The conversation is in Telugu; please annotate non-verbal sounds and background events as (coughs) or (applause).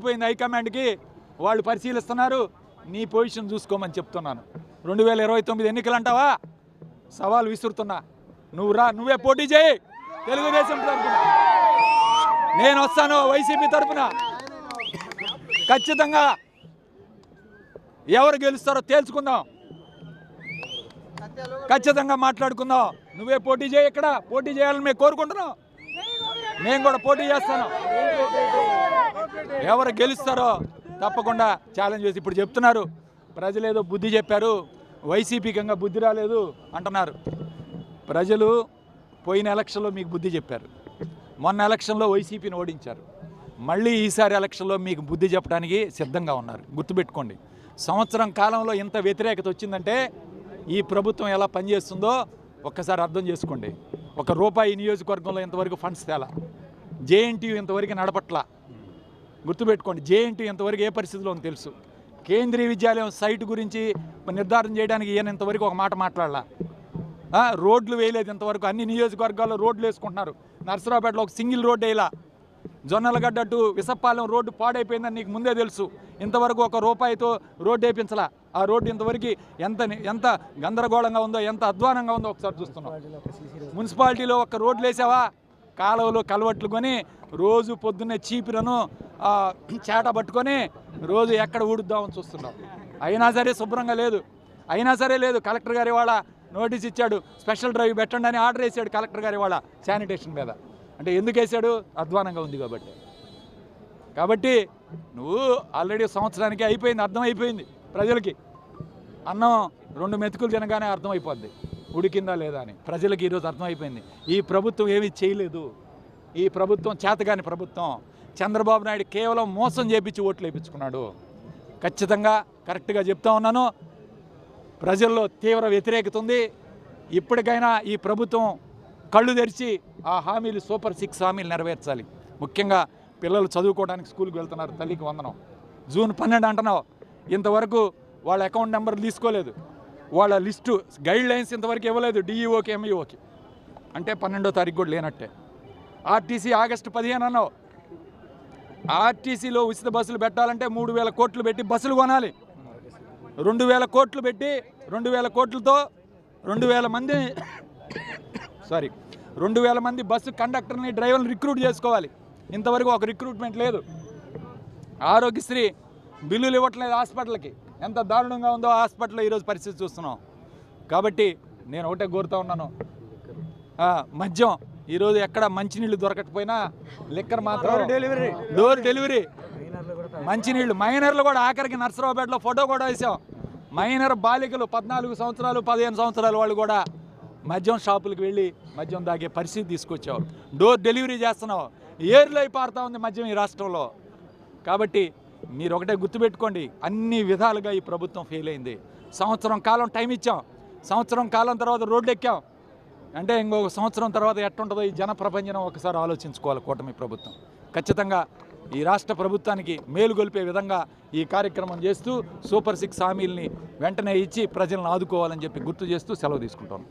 పోయింది హైకమాండ్కి వాళ్ళు పరిశీలిస్తున్నారు. నీ పొజిషన్ చూసుకోమని చెప్తున్నాను. రెండు వేల ఇరవై తొమ్మిది ఎన్నికలు అంటావా సవాల్ విసురుతున్నా. నువ్వు రా నువ్వే పోటీ చేయి. తెలుగుదేశం తరఫున నేను వస్తాను వైసీపీ తరఫున ఖచ్చితంగా ఎవరు గెలుస్తారో తేల్చుకుందాం. ఖచ్చితంగా మాట్లాడుకుందాం. నువ్వే పోటీ చేయి ఇక్కడ. పోటీ చేయాలని మేము కోరుకుంటున్నాం. మేము కూడా పోటీ చేస్తాను ఎవరు గెలుస్తారో తప్పకుండా ఛాలెంజ్ చేసి ఇప్పుడు చెప్తున్నారు. ప్రజలేదో బుద్ధి చెప్పారు. వైసీపీకంగా బుద్ధి రాలేదు అంటున్నారు. ప్రజలు పోయిన ఎలక్షన్లో మీకు బుద్ధి చెప్పారు. మొన్న ఎలక్షన్లో వైసీపీని ఓడించారు. మళ్ళీ ఈసారి ఎలక్షన్లో మీకు బుద్ధి చెప్పడానికి సిద్ధంగా ఉన్నారు. గుర్తుపెట్టుకోండి. సంవత్సరం కాలంలో ఇంత వ్యతిరేకత వచ్చిందంటే ఈ ప్రభుత్వం ఎలా పనిచేస్తుందో ఒక్కసారి అర్థం చేసుకోండి. ఒక రూపాయి నియోజకవర్గంలో ఇంతవరకు ఫండ్స్ తేలా. జేఎన్టీయూ ఇంతవరకు నడపట్ల. గుర్తుపెట్టుకోండి జేఎన్టీ ఇంతవరకు ఏ పరిస్థితిలో తెలుసు. కేంద్రీయ విద్యాలయం సైట్ గురించి నిర్ధారణ చేయడానికి ఈయన ఇంతవరకు ఒక మాట మాట్లాడాల. రోడ్లు వేయలేదు ఇంతవరకు. అన్ని నియోజకవర్గాల్లో రోడ్లు వేసుకుంటున్నారు. నర్సరావుపేటలో ఒక సింగిల్ రోడ్ వేయలా. జొన్నలగడ్డ టు విసప్పాలెం రోడ్డు పాడైపోయిందని నీకు ముందే తెలుసు. ఇంతవరకు ఒక రూపాయితో రోడ్డు వేయించలా. ఆ రోడ్డు ఇంతవరకు ఎంత ఎంత గందరగోళంగా ఉందో ఎంత అధ్వానంగా ఉందో ఒకసారి చూస్తున్నాం. మున్సిపాలిటీలో ఒక రోడ్లు వేసావా? కాలువలు కలవట్లు కొని రోజు పొద్దున్నే చీపిరను చేట పట్టుకొని రోజు ఎక్కడ ఊడుద్దామని చూస్తున్నాం. అయినా సరే శుభ్రంగా లేదు. అయినా సరే లేదు. కలెక్టర్ గారి వాళ్ళ నోటీస్ ఇచ్చాడు. స్పెషల్ డ్రైవ్ పెట్టండి అని ఆర్డర్ వేసాడు కలెక్టర్ గారి వాళ్ళ శానిటేషన్ మీద. అంటే ఎందుకు వేసాడు? అధ్వానంగా ఉంది కాబట్టి. కాబట్టి నువ్వు ఆల్రెడీ సంవత్సరానికి అయిపోయింది అర్థమైపోయింది ప్రజలకి. అన్నం రెండు మెతుకులు తినగానే అర్థమైపోద్ది. ఉడికిందా లేదా అని. ప్రజలకు ఈరోజు అర్థమైపోయింది. ఈ ప్రభుత్వం ఏమీ చేయలేదు. ఈ ప్రభుత్వం చేతగాని ప్రభుత్వం చంద్రబాబు నాయుడు కేవలం మోసం చేపించి ఓట్లు వేయించుకున్నాడు. ఖచ్చితంగా కరెక్ట్గా చెప్తా ఉన్నాను. ప్రజల్లో తీవ్ర వ్యతిరేకత ఉంది. ఇప్పటికైనా ఈ ప్రభుత్వం కళ్ళు తెరిచి ఆ హామీలు సూపర్ సిక్స్ హామీలు నెరవేర్చాలి. ముఖ్యంగా పిల్లలు చదువుకోవడానికి స్కూల్కి వెళ్తున్నారు. తల్లికి వందనం. జూన్ పన్నెండు అంటున్నావు. ఇంతవరకు వాళ్ళ అకౌంట్ నెంబర్ తీసుకోలేదు. వాళ్ళ లిస్టు గైడ్ లైన్స్ ఇంతవరకు ఇవ్వలేదు డిఈఓకి ఎంఈఓకి అంటే పన్నెండో తారీఖు కూడా లేనట్టే. ఆర్టీసీ ఆగస్టు పదిహేను అన్నావు. ఆర్టీసీలో ఉచిత బస్సులు పెట్టాలంటే మూడు వేల కోట్లు పెట్టి బస్సులు కొనాలి. రెండు వేల కోట్లు పెట్టి రెండు వేల కోట్లతో రెండు వేల మంది (coughs) సారీ రెండు వేల మంది బస్సు కండక్టర్ని డ్రైవర్ని రిక్రూట్ చేసుకోవాలి. ఇంతవరకు ఒక రిక్రూట్మెంట్ లేదు. ఆరోగ్యశ్రీ బిల్లులు ఇవ్వట్లేదు హాస్పిటల్కి. ఎంత దారుణంగా ఉందో హాస్పిటల్లో ఈరోజు పరిస్థితి చూస్తున్నాం. కాబట్టి నేను ఒకటే కోరుతా ఉన్నాను. మద్యం. ఈరోజు ఎక్కడ మంచినీళ్ళు దొరకకపోయినా లిక్కర్ మాత్రం డెలివరీ. Door delivery. మంచినీళ్ళు. మైనర్లు కూడా ఆఖరికి నర్సరావుపేటలో ఫోటో కూడా వేసాం మైనర్ బాలికలు పద్నాలుగు సంవత్సరాలు పదిహేను సంవత్సరాల వాళ్ళు కూడా మద్యం షాపులకు వెళ్ళి మద్యం తాగే పరిస్థితి తీసుకొచ్చావు డోర్ డెలివరీ చేస్తున్నావు ఏర్లు అయిపోతా ఉంది మద్యం ఈ రాష్ట్రంలో. కాబట్టి మీరు ఒకటే గుర్తుపెట్టుకోండి అన్ని విధాలుగా ఈ ప్రభుత్వం ఫెయిల్ అయింది. సంవత్సరం కాలం టైం ఇచ్చాం. సంవత్సరం కాలం తర్వాత రోడ్లు ఎక్కాం. అంటే ఇంకొక సంవత్సరం తర్వాత ఎట్టుంటుందో ఈ జన ప్రపంచం ఒకసారి ఆలోచించుకోవాలి కూటమి ప్రభుత్వం. ఖచ్చితంగా ఈ రాష్ట్ర ప్రభుత్వానికి మేలుగొలిపే విధంగా ఈ కార్యక్రమం చేస్తూ సూపర్ సిక్స్ హామీల్ని వెంటనే ఇచ్చి ప్రజలను ఆదుకోవాలని చెప్పి గుర్తు చేస్తూ సెలవు తీసుకుంటాను